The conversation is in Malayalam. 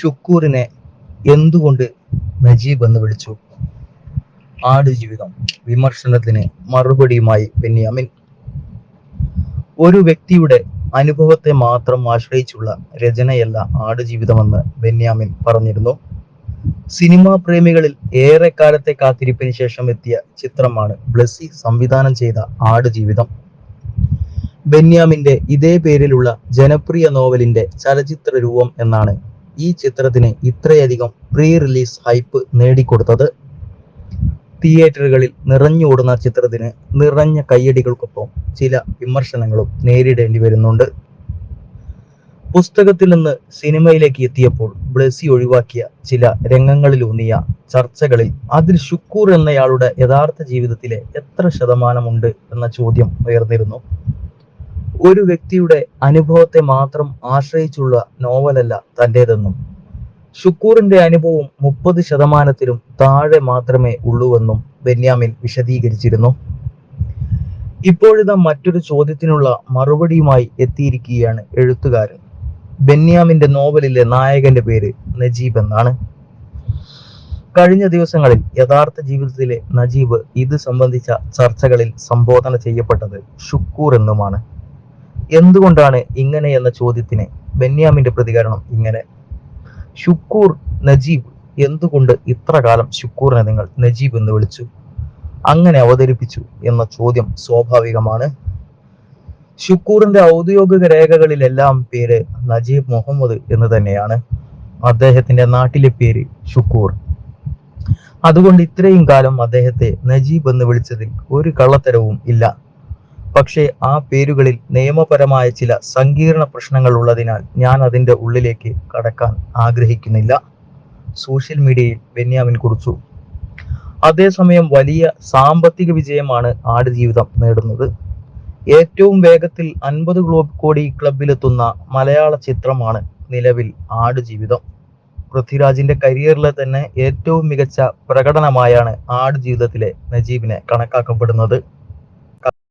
ഷുക്കൂറിനെ എന്തുകൊണ്ട് നജീബ് എന്ന് വിളിച്ചു? ആടുജീവിതം വിമർശനത്തിന് മറുപടിയുമായി ബെന്യാമിൻ ഒരു വ്യക്തിയുടെ അനുഭവത്തെ മാത്രം ആശ്രയിച്ചുള്ള രചനയല്ല ആടുജീവിതമെന്ന് ബെന്യാമിൻ പറഞ്ഞിരുന്നു. സിനിമാ പ്രേമികളിൽ ഏറെ കാലത്തെ കാത്തിരിപ്പിന് ശേഷം എത്തിയ ചിത്രമാണ് ബ്ലസ്സി സംവിധാനം ചെയ്ത ആടുജീവിതം ബെന്യാമിന്റെ ഇതേ പേരിലുള്ള ജനപ്രിയ നോവലിന്റെ ചലച്ചിത്ര രൂപം എന്നാണ് ഈ ചിത്രത്തിന് ഇത്രയധികം പ്രീ റിലീസ് ഹൈപ്പ് നേടിക്കൊടുത്തത് തിയേറ്ററുകളിൽ നിറഞ്ഞുകൂടുന്ന ചിത്രത്തിന് നിറഞ്ഞ കയ്യടികൾക്കൊപ്പം ചില വിമർശനങ്ങളും നേരിടേണ്ടി വരുന്നുണ്ട്. പുസ്തകത്തിൽ നിന്ന് സിനിമയിലേക്ക് എത്തിയപ്പോൾ ബ്ലസി ഒഴിവാക്കിയ ചില രംഗങ്ങളിലൂന്നിയ ചർച്ചകളിൽ അതിൽ ഷുക്കൂർ എന്നയാളുടെ യഥാർത്ഥ ജീവിതത്തിലെ എത്ര ശതമാനമുണ്ട് എന്ന ചോദ്യം ഉയർന്നിരുന്നു. ഒരു വ്യക്തിയുടെ അനുഭവത്തെ മാത്രം ആശ്രയിച്ചുള്ള നോവലല്ല തന്റെതെന്നും ഷുക്കൂറിന്റെ അനുഭവം മുപ്പത് ശതമാനത്തിലും താഴെ മാത്രമേ ഉള്ളൂവെന്നും ബെന്യാമിൻ വിശദീകരിച്ചിരുന്നു. ഇപ്പോഴിതാ മറ്റൊരു ചോദ്യത്തിനുള്ള മറുപടിയുമായി എത്തിയിരിക്കുകയാണ് എഴുത്തുകാരൻ. ബെന്യാമിന്റെ നോവലിലെ നായകന്റെ പേര് നജീബ് എന്നാണ്. കഴിഞ്ഞ ദിവസങ്ങളിൽ യഥാർത്ഥ ജീവിതത്തിലെ നജീബ് ഇത് സംബന്ധിച്ച ചർച്ചകളിൽ സംബോധന ചെയ്യപ്പെട്ടത് ഷുക്കൂർ എന്നുമാണ്. എന്തുകൊണ്ടാണ് ഇങ്ങനെ എന്ന ചോദ്യത്തിന് ബെന്യാമിന്റെ പ്രതികരണം ഇങ്ങനെ? ഷുക്കൂർ നജീബ് എന്തുകൊണ്ട് ഇത്ര കാലം ഷുക്കൂറിനെ നിങ്ങൾ നജീബ് എന്ന് വിളിച്ചു? അങ്ങനെ അവതരിപ്പിച്ചു എന്ന ചോദ്യം സ്വാഭാവികമാണ്. ഷുക്കൂറിന്റെ ഔദ്യോഗിക രേഖകളിലെല്ലാം പേര് നജീബ് മുഹമ്മദ് എന്ന് തന്നെയാണ്. അദ്ദേഹത്തിന്റെ നാട്ടിലെ പേര് ഷുക്കൂർ. അതുകൊണ്ട് ഇത്രയും കാലം അദ്ദേഹത്തെ നജീബ് എന്ന് വിളിച്ചതിൽ ഒരു കള്ളത്തരവും ഇല്ല. പക്ഷേ ആ പേരുകളിൽ നിയമപരമായ ചില സങ്കീർണ പ്രശ്നങ്ങൾ ഉള്ളതിനാൽ ഞാൻ അതിന്റെ ഉള്ളിലേക്ക് കടക്കാൻ ആഗ്രഹിക്കുന്നില്ല. സോഷ്യൽ മീഡിയയിൽ ബെന്യാമിൻ കുറിച്ചു. അതേസമയം വലിയ സാമ്പത്തിക വിജയമാണ് ആടുജീവിതം നേടുന്നത്. ഏറ്റവും വേഗത്തിൽ അൻപത് കോടി ക്ലബിലെത്തുന്ന മലയാള ചിത്രമാണ് നിലവിൽ ആടുജീവിതം. പൃഥ്വിരാജിന്റെ കരിയറിലെ തന്നെ ഏറ്റവും മികച്ച പ്രകടനമായാണ് ആടുജീവിതത്തിലെ നജീബിനെ കണക്കാക്കപ്പെടുന്നത്.